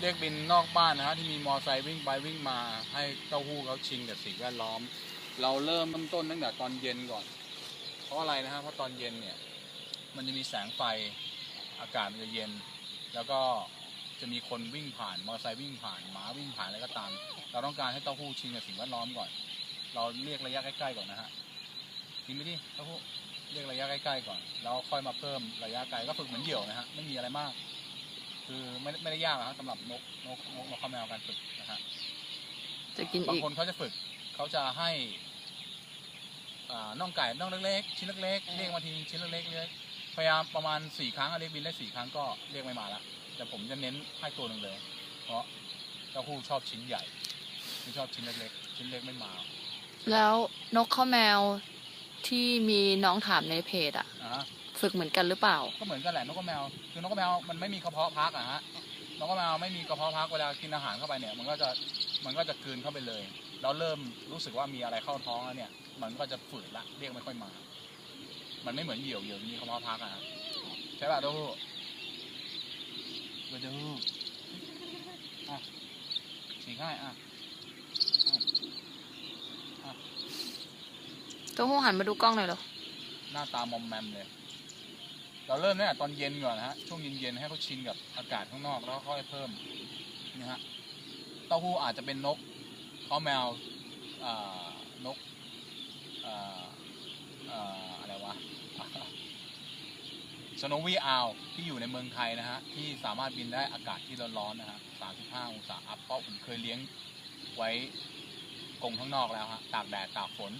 เรียกบินนอกบ้านนะฮะที่มีมอไซค์วิ่งไปวิ่งมา ให้เต้าหู้เขาชินกับสิ่งแวดล้อม เราเริ่มต้นต้นตั้งแต่ตอนเย็นก่อน เพราะอะไรนะฮะเพราะตอนเย็นเนี่ย มันจะมีแสงไฟอากาศมันจะเย็น แล้วก็จะมีคนวิ่งผ่านมอเตอร์ไซค์วิ่งผ่านหมาวิ่งผ่านอะไรก็ตาม เราต้องการให้เต้าหู้ชินกับสิ่งแวดล้อมก่อน เราเรียกระยะใกล้ๆก่อนนะฮะกินไปดิเต้าหู้เรียกระยะใกล้ๆก่อน แล้วค่อยมาเพิ่มระยะไกลก็ฝึกเหมือนเหยี่ยวนะฮะไม่มีอะไรมาก คือไม่ไม่ได้ยากหรอกครับสำหรับนกนกนกนกข้าวแมวการฝึกนะฮะจะกินบางอีก คนเขาจะฝึกเขาจะให้อ่าน่องไก่น่องเล็กๆชิ้นเล็กๆเรียกมาทีชิ้นเล็กๆเล็กพยายามประมาณสี่ครั้งอะเรียกบินได้สี่ครั้งก็เรียกไม่มาละแต่ผมจะเน้นให้ตัวหนึ่งเลย เพราะเจ้าผู้ชอบชิ้นใหญ่ไม่ชอบชิ้นเล็กๆชิ้นเล็กไม่มาแล้วนกข้าวแมวที่มีน้องถามในเพจอะ อ่าฮะ ฝึกเหมือนกันหรือเปล่า ก็เหมือนกันแหละนกกระแมว คือนกกระแมวมันไม่มีกระเพาะพักอะฮะนกกระแมวไม่มีกระเพาะพักเวลากินอาหารเข้าไปเนี่ย มันก็จะมันก็จะกลืนเข้าไปเลยแล้วเริ่มรู้สึกว่ามีอะไรเข้าท้องแล้วเนี่ย มันก็จะฝืดละเรียกไม่ค่อยมา มันไม่เหมือนเหยี่ยวเหยี่ยวมีกระเพาะพักอะฮะใช่ป่ะเต้าหู้เต้าหู้อะฉีกให้อะอะเต้าหู้หันมาดูกล้องหน่อยเหรอหน้าตามอมแมมเลย เราเริ่มเนี่ยตอนเย็นก่อนนะฮะช่วงเย็นๆให้เขาชินกับอากาศข้างนอกแล้วค่อยเพิ่มนะฮะเต้าหู้อาจจะเป็นนกข้าแมวนกอ่าอ่าอะไรวะสโนวีอาวที่อยู่ในเมืองไทยนะฮะ ที่สามารถบินได้อากาศที่ร้อนๆนะฮะ 35 องศาอัพเพราะผมเคยเลี้ยงไว้กรงข้างนอกแล้วฮะ ตากแดด ตากฝน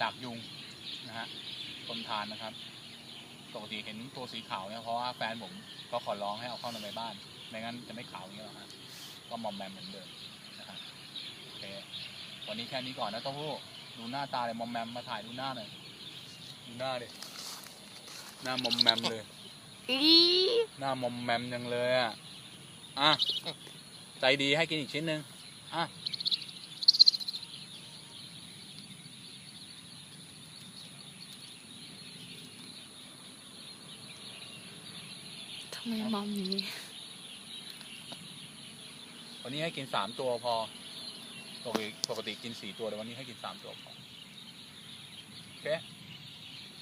ตากยุงนะฮะทนทานนะครับ ปกติเห็นตัวสีขาวเนี่ยเพราะว่าแฟนผมก็ขอร้องให้เอาเข้าในบ้าน ไม่งั้นจะไม่ขาวอย่างนี้หรอกฮะก็มอมแมมเหมือนเดิมนะครับโอเควันนี้แค่นี้ก่อนนะเต้าหู้ดูหน้าตาเลยมอมแมมมาถ่ายดูหน้าหน่อยดูหน้าดิหน้ามอมแมมเลยอีหน้ามอมแมมยังเลยอะอะใจดีให้กินอีกชิ้นหนึ่งอะ ไมมอมนี้วันนี้ให้กินสามตัวพอปกติปกติกินสี่ตัวแต่วันนี้ให้กินสามตัวพอโอเค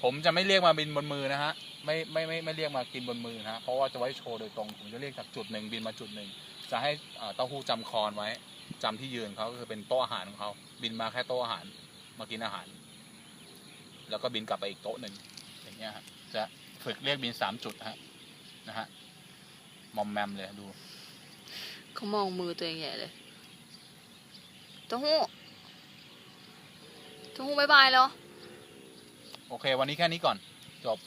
ผมจะไม่เรียกมาบินบนมือนะฮะไม่ไม่ไม่ไม่เรียกมากินบนมือนะฮะเพราะว่าจะไว้โชว์โดยตรงผมจะเรียกจากจุดหนึ่งบินมาจุดหนึ่งจะให้เต้าหู้จำคอนไว้จำที่ยืนเขาก็คือเป็นโต๊ะอาหารของเขาบินมาแค่โต๊ะอาหารมากินอาหาร แล้วก็บินกลับไปอีกโต๊ะหนึ่งอย่างเงี้ยฮะจะฝึกเรียกบินสามจุดฮะ นะฮะมอมแมมเลยดู เขามองมือตัวเองใหญ่เลยเต้าหู้เต้าหู้บายบายแล้ว โอเค วันนี้แค่นี้ก่อน จบ